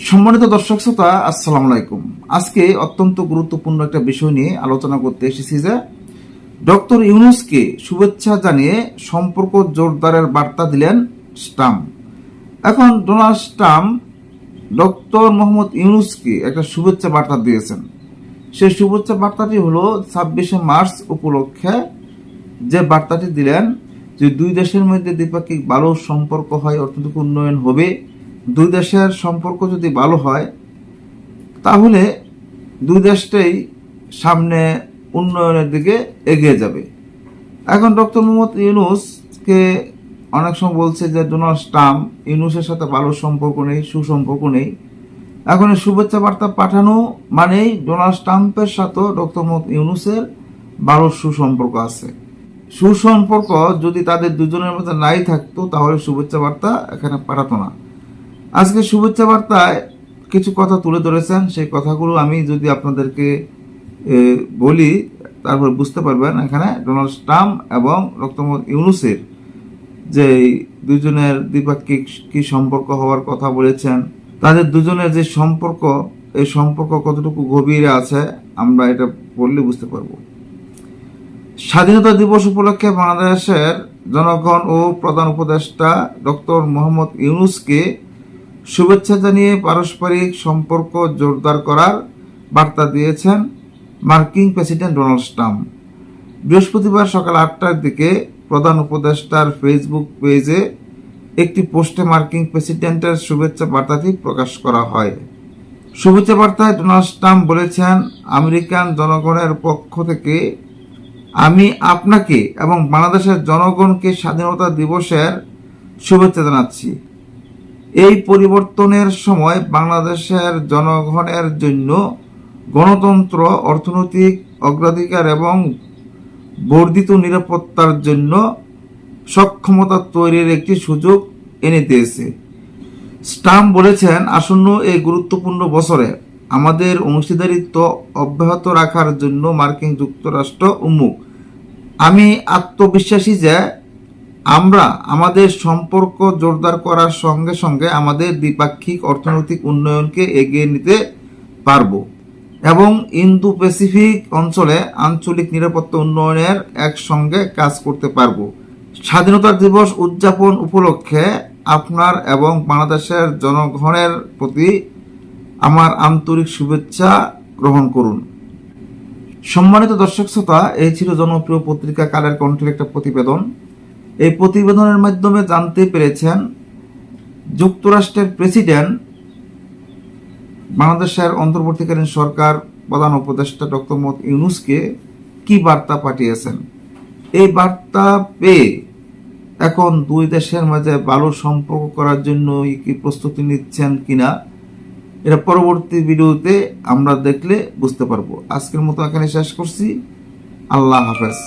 সম্মানিত দর্শক শ্রোতা, আসসালামু আলাইকুম। আজকে অত্যন্ত গুরুত্বপূর্ণ একটা বিষয় নিয়ে আলোচনা করতে এসেছি যে, ডক্টর ইউনুসকে শুভেচ্ছা জানিয়ে সম্পর্ক জোরদারের বার্তা দিলেন স্টাম্প এখন ডোনাল্ড ট্রাম্প ডক্টর মোহাম্মদ ইউনুসকে একটা শুভেচ্ছা বার্তা দিয়েছেন। সেই শুভেচ্ছা বার্তাটি হলো ছাব্বিশে মার্চ উপলক্ষে যে বার্তাটি দিলেন যে, দুই দেশের মধ্যে দ্বিপাক্ষিক ভালো সম্পর্ক হয়, অর্থনৈতিক উন্নয়ন হবে দুই দেশের সম্পর্ক যদি ভালো হয়, তাহলে দুই দেশটাই সামনে উন্নয়নের দিকে এগিয়ে যাবে। এখন ডক্টর মোহাম্মদ ইউনুসকে অনেক সময় বলছে যে ডোনাল্ড ট্রাম্প ইউনুসের সাথে ভালো সম্পর্ক নেই, সুসম্পর্ক নেই। এখন শুভেচ্ছা বার্তা পাঠানো মানেই ডোনাল্ড ট্রাম্পের সাথেও ডক্টর মোহাম্মদ ইউনুসের ভালো সুসম্পর্ক আছে। সুসম্পর্ক যদি তাদের দুজনের মধ্যে নাই থাকতো, তাহলে শুভেচ্ছা বার্তা এখানে পাঠাতো না। আজকে শুভেচ্ছা বার্তায় কিছু কথা তুলে ধরেছেন। সেই কথাগুলো আমি যদি আপনাদেরকে বলি, তারপর বুঝতে পারবেন এখানে ডোনাল্ড ট্রাম্প এবং মোহাম্মদ ইউনুসের যে দুজনের দ্বিপাক্ষিক কি সম্পর্ক হওয়ার কথা বলেছেন, তাদের দুজনের যে সম্পর্ক, এই সম্পর্ক কতটুকু গভীরে আছে, আমরা এটা বললে বুঝতে পারব। স্বাধীনতা দিবস উপলক্ষে বাংলাদেশের জনগণ ও প্রধান উপদেষ্টা ডক্টর মোহাম্মদ ইউনুসকে শুভেচ্ছা জানিয়ে পারস্পরিক সম্পর্ক জোরদার করার বার্তা দিয়েছেন মার্কিন প্রেসিডেন্ট ডোনাল্ড ট্রাম্প। বৃহস্পতিবার সকাল আটটার দিকে প্রধান উপদেষ্টার ফেসবুক পেজে একটি পোস্টে মার্কিন প্রেসিডেন্টের শুভেচ্ছা বার্তাটি প্রকাশ করা হয়। শুভেচ্ছা বার্তায় ডোনাল্ড ট্রাম্প বলেছেন, আমেরিকান জনগণের পক্ষ থেকে আমি আপনাকে এবং বাংলাদেশের জনগণকে স্বাধীনতা দিবসের শুভেচ্ছা জানাচ্ছি। এই পরিবর্তনের সময় বাংলাদেশের জনগণের জন্য গণতন্ত্র, অর্থনৈতিক অগ্রাধিকার এবং বর্ধিত নিরাপত্তার জন্য সক্ষমতা তৈরির একটি সুযোগ এনে দিয়েছে। স্টাম্প বলেছেন, আসন্ন এই গুরুত্বপূর্ণ বছরে আমাদের অংশীদারিত্ব অব্যাহত রাখার জন্য মার্কিন যুক্তরাষ্ট্র উন্মুখ আমি আত্মবিশ্বাসী যে আমরা আমাদের সম্পর্ক জোরদার করার সঙ্গে সঙ্গে আমাদের দ্বিপাক্ষিক অর্থনৈতিক উন্নয়নকে এগিয়ে নিতে পারব। এবং ইন্দো প্যাসিফিক অঞ্চলে আঞ্চলিক নিরাপত্তা উন্নয়নের একসঙ্গে কাজ করতে পারব। স্বাধীনতা দিবস উদযাপন উপলক্ষে আপনার এবং বাংলাদেশের জনগণের প্রতি আমার আন্তরিক শুভেচ্ছা গ্রহণ করুন। সম্মানিত দর্শক শ্রোতা, এই ছিল জনপ্রিয় পত্রিকা কালের কণ্ঠের একটা প্রতিবেদন। এই প্রতিবেদনের মাধ্যমে জানতে পেরেছেন যুক্তরাষ্ট্রের প্রেসিডেন্ট, বাংলাদেশের অন্তর্বর্তীকালীন সরকার প্রধান উপদেষ্টা ডক্টর মোহাম্মদ ইউনুসকে কি বার্তা পাঠিয়েছেন? এই বার্তা পেয়ে এখন দুই দেশের মাঝে ভালো সম্পর্ক করার জন্য কি প্রস্তুতি নিচ্ছেন কিনা, এটা পরবর্তী ভিডিওতে আমরা দেখলে বুঝতে পারব। আজকের মতো এখানে শেষ করছি। আল্লাহ হাফেজ।